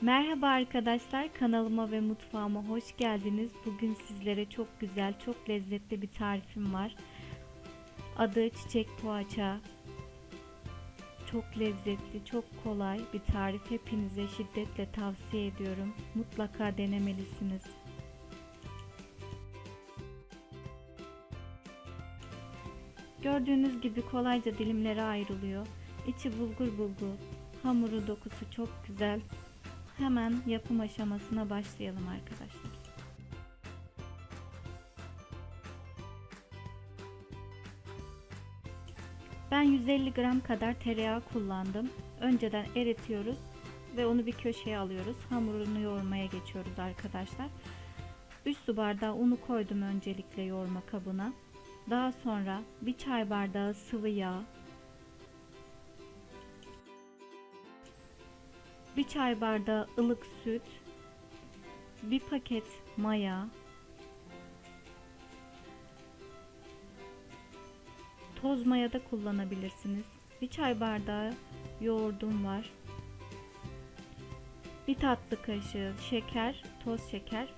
Merhaba arkadaşlar kanalıma ve mutfağıma hoş geldiniz. Bugün sizlere çok güzel, çok lezzetli bir tarifim var. Adı çiçek poğaça. Çok lezzetli, çok kolay bir tarif. Hepinize şiddetle tavsiye ediyorum. Mutlaka denemelisiniz. Gördüğünüz gibi kolayca dilimlere ayrılıyor. İçi bulgur bulgur. Hamuru dokusu çok güzel. Hemen yapım aşamasına başlayalım arkadaşlar. Ben 150 gram kadar tereyağı kullandım. Önceden eritiyoruz ve onu bir köşeye alıyoruz. Hamurunu yoğurmaya geçiyoruz arkadaşlar. 3 su bardağı unu koydum öncelikle yoğurma kabına. Daha sonra bir çay bardağı sıvı yağ, bir çay bardağı ılık süt, bir paket maya, toz maya da kullanabilirsiniz. Bir çay bardağı yoğurdum var. Bir tatlı kaşığı şeker, toz şeker,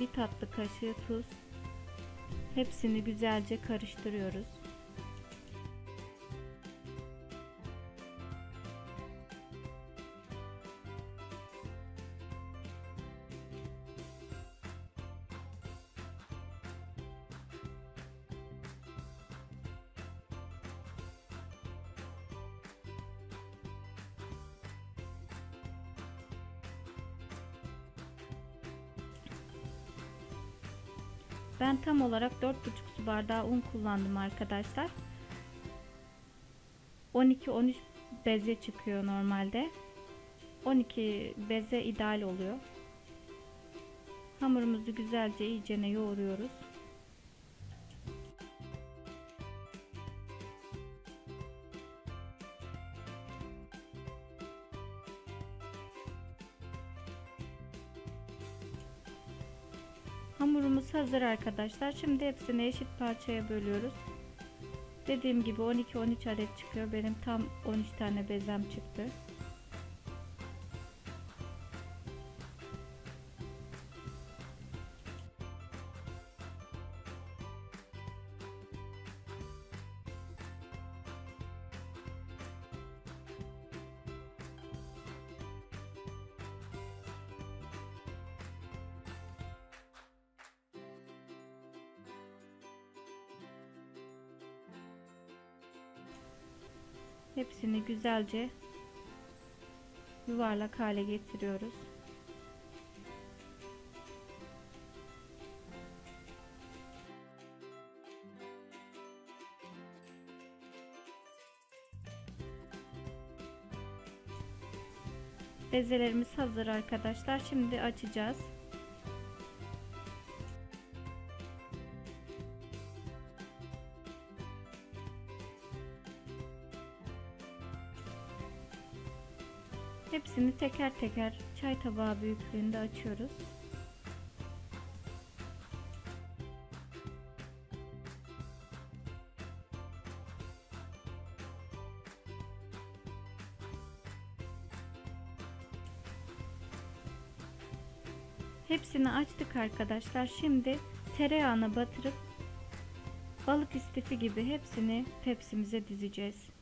bir tatlı kaşığı tuz. Hepsini güzelce karıştırıyoruz. Ben tam olarak 4,5 su bardağı un kullandım arkadaşlar. 12-13 beze çıkıyor normalde. 12 beze ideal oluyor. Hamurumuzu güzelce iyicene yoğuruyoruz. Hamurumuz hazır arkadaşlar. Şimdi hepsini eşit parçaya bölüyoruz. Dediğim gibi 12-13 adet çıkıyor. Benim tam 13 tane bezem çıktı. Hepsini güzelce yuvarlak hale getiriyoruz. Bezelerimiz hazır arkadaşlar. Şimdi açacağız. Hepsini teker teker çay tabağı büyüklüğünde açıyoruz. Hepsini açtık arkadaşlar. Şimdi tereyağına batırıp balık istifi gibi hepsini tepsimize dizeceğiz.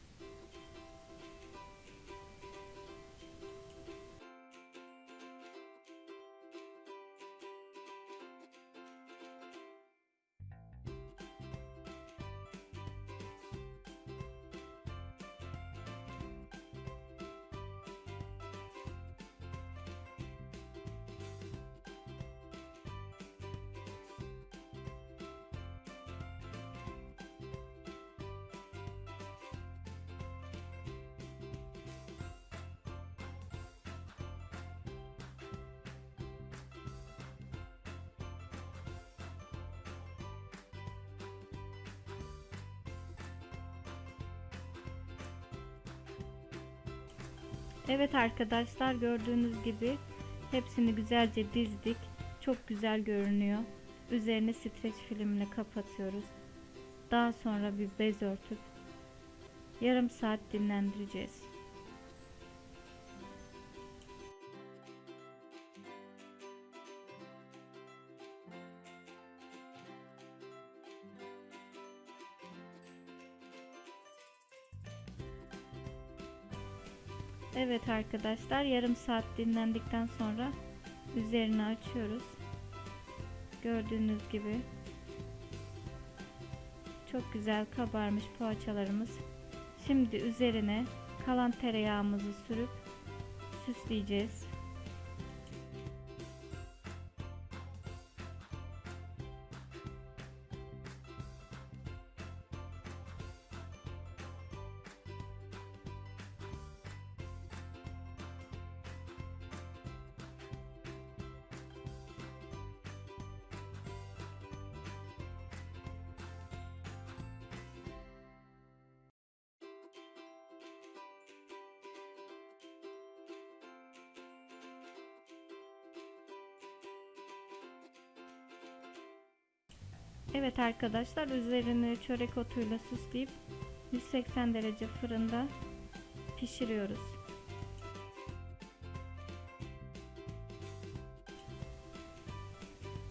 Evet arkadaşlar gördüğünüz gibi hepsini güzelce dizdik. Çok güzel görünüyor. Üzerine streç filmle kapatıyoruz. Daha sonra bir bez örtüp yarım saat dinlendireceğiz. Evet arkadaşlar yarım saat dinlendikten sonra üzerini açıyoruz. Gördüğünüz gibi çok güzel kabarmış poğaçalarımız. Şimdi üzerine kalan tereyağımızı sürüp süsleyeceğiz. Evet arkadaşlar üzerini çörek otuyla süsleyip 180 derece fırında pişiriyoruz.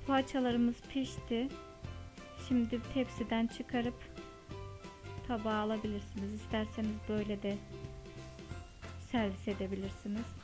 Poğaçalarımız pişti. Şimdi tepsiden çıkarıp tabağa alabilirsiniz. İsterseniz böyle de servis edebilirsiniz.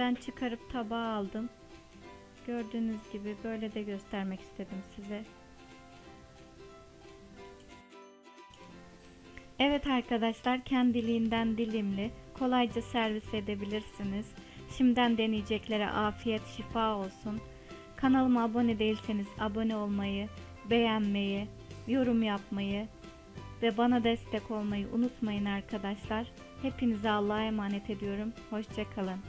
Ben çıkarıp tabağa aldım. Gördüğünüz gibi böyle de göstermek istedim size. Evet arkadaşlar kendiliğinden dilimli kolayca servis edebilirsiniz. Şimdiden deneyeceklere afiyet şifa olsun. Kanalıma abone değilseniz abone olmayı, beğenmeyi, yorum yapmayı ve bana destek olmayı unutmayın arkadaşlar. Hepinize Allah'a emanet ediyorum. Hoşçakalın.